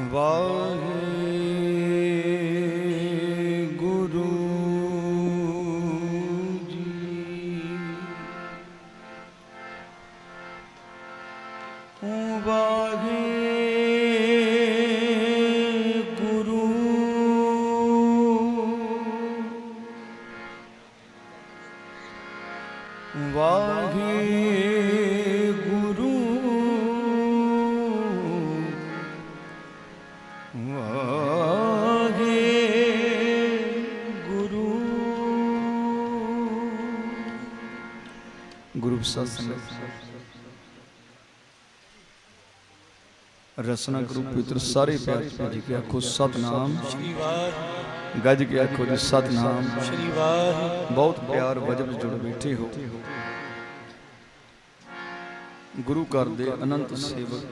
ਵਾਹਿਗੁਰੂ ਜੀ। ਵਾਹਿਗੁਰੂ। ਵਾਹਿਗੁਰੂ। ਗੁਰੂ ਸਾਹਿਬ ਰਸਨਾ ਗੁਰੂ ਪਵਿੱਤਰ ਸਾਰੇ ਪਿਆਰ ਜੀ ਕੇ ਆਖੋ, ਸਤਨਾਮ। ਸ਼੍ਰੀ ਵਾਹਿ ਗੱਜ ਕੇ ਆਖੋ ਜੀ, ਸਤਨਾਮ। ਸ਼੍ਰੀ ਵਾਹਿ ਬਹੁਤ ਪਿਆਰ ਵਜਬ ਜੁੜ ਬੈਠੇ ਹੋ। ਗੁਰੂ ਘਰ ਦੇ ਅਨੰਤ ਸੇਵਕ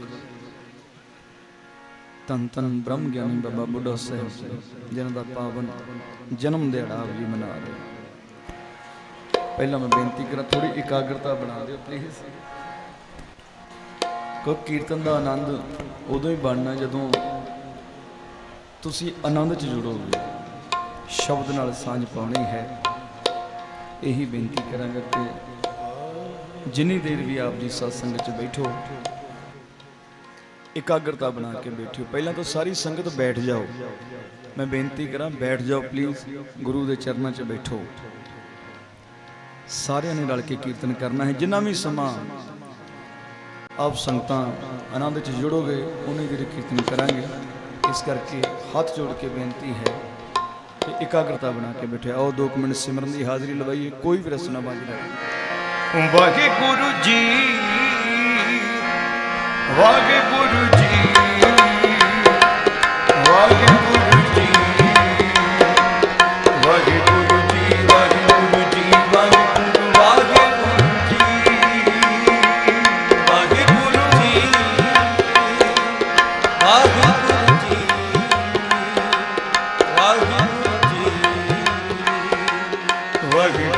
ਤਨ ਤਨ ਬ੍ਰਹਮ ਗਿਆਨੀ ਬਾਬਾ ਬੁੱਢਾ ਸਾਹਿਬ ਜੀ, ਜਿਨ੍ਹਾਂ ਦਾ ਪਾਵਨ ਜਨਮ ਦਿਹਾੜਾ ਆਪ ਮਨਾ ਰਹੇ। ਪਹਿਲਾਂ ਮੈਂ ਬੇਨਤੀ ਕਰਾਂ ਥੋੜੀ ਇਕਾਗਰਤਾ ਬਣਾ ਦਿਓ ਪਲੀਜ਼ ਕੋ ਕੀਰਤਨ ਦਾ ਆਨੰਦ ਉਦੋਂ ਹੀ ਬਣਨਾ ਜਦੋਂ ਤੁਸੀਂ ਆਨੰਦ ਚ ਜੁੜੋਗੇ। ਸ਼ਬਦ ਨਾਲ ਸਾਂਝ ਪਾਉਣੀ ਹੈ। ਇਹੀ ਬੇਨਤੀ ਕਰਾਂਗਾ ਕਿ ਜਿੰਨੀ ਦੇਰ ਵੀ ਆਪ ਜੀ ਸਤਸੰਗ 'ਚ ਬੈਠੋ, ਇਕਾਗਰਤਾ ਬਣਾ ਕੇ ਬੈਠਿਓ। ਪਹਿਲਾਂ ਤਾਂ ਸਾਰੀ ਸੰਗਤ ਬੈਠ ਜਾਓ। ਮੈਂ ਬੇਨਤੀ ਕਰਾਂ, ਬੈਠ ਜਾਓ ਪਲੀਜ਼ ਗੁਰੂ ਦੇ ਚਰਨਾਂ 'ਚ ਬੈਠੋ। ਸਾਰਿਆਂ ਨੇ ਰਲ ਕੇ ਕੀਰਤਨ ਕਰਨਾ ਹੈ। ਜਿੰਨਾ ਵੀ ਸਮਾਂ ਆਪ ਸੰਗਤਾਂ ਆਨੰਦ 'ਚ ਜੁੜੋਗੇ ਉਹਨੇ ਦੇਰ ਕੀਰਤਨ ਕਰਾਂਗੇ। ਇਸ ਕਰਕੇ ਹੱਥ ਜੋੜ ਕੇ ਬੇਨਤੀ ਹੈ ਕਿ ਇਕਾਗਰਤਾ ਬਣਾ ਕੇ ਬੈਠੇ ਆਓ 2 ਮਿੰਟ ਸਿਮਰਨ ਦੀ ਹਾਜ਼ਰੀ ਲਵਾਈਏ, ਕੋਈ ਵੀ ਰਸਨਾ ਬੰਦ ਨਾ ਕਰੀਏ ਵਾਹਿਗੁਰੂ ਜੀ ਵਾਹਿਗੁਰੂ ਜੀ, ਵਾਹਿਗੁਰੂ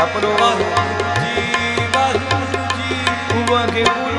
ਜਪ ਲੋ ਵਾਹਿਗੁਰੂ ਜੀ ਵਾਹਿਗੁਰੂ ਜੀ ਵਾਹਿਗੁਰੂ ਜੀ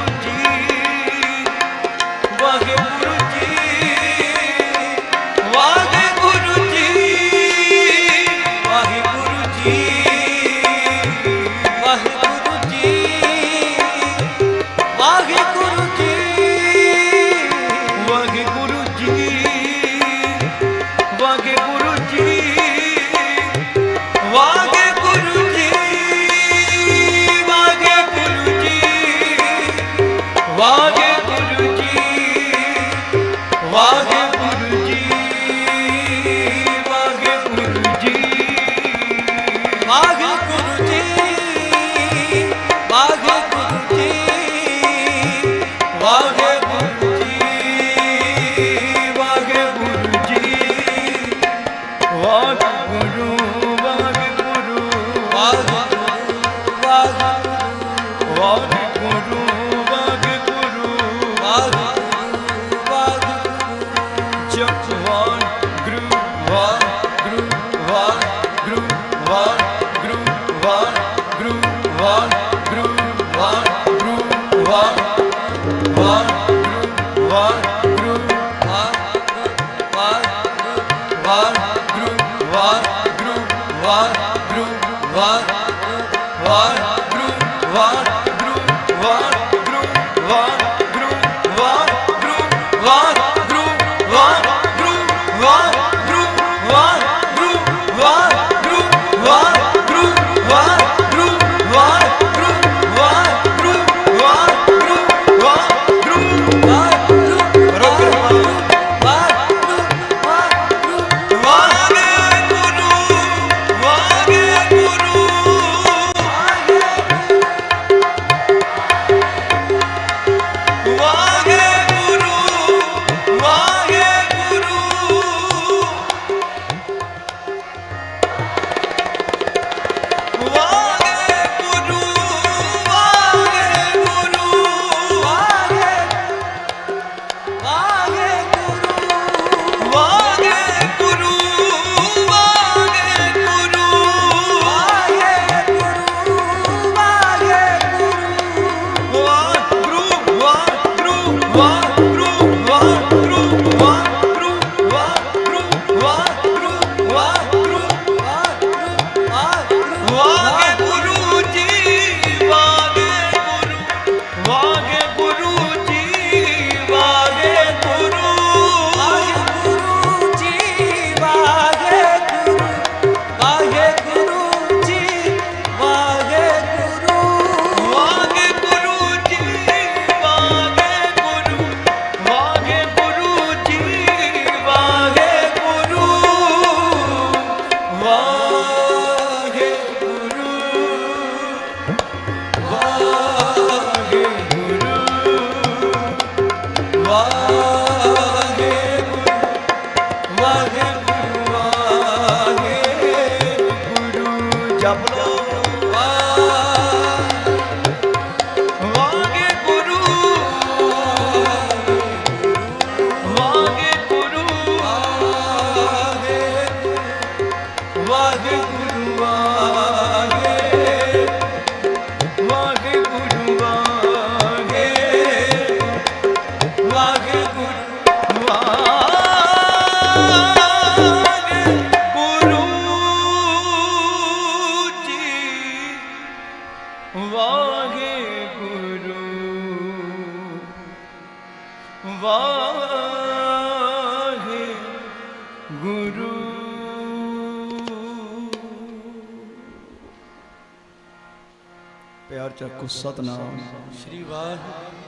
반 Oh. ਵਾਹਿਗੁਰੂ। ਪਿਆਰ ਚੱਕੋ ਸਤਨਾਮ। ਸ੍ਰੀ ਵਾਹਿਗੁਰੂ।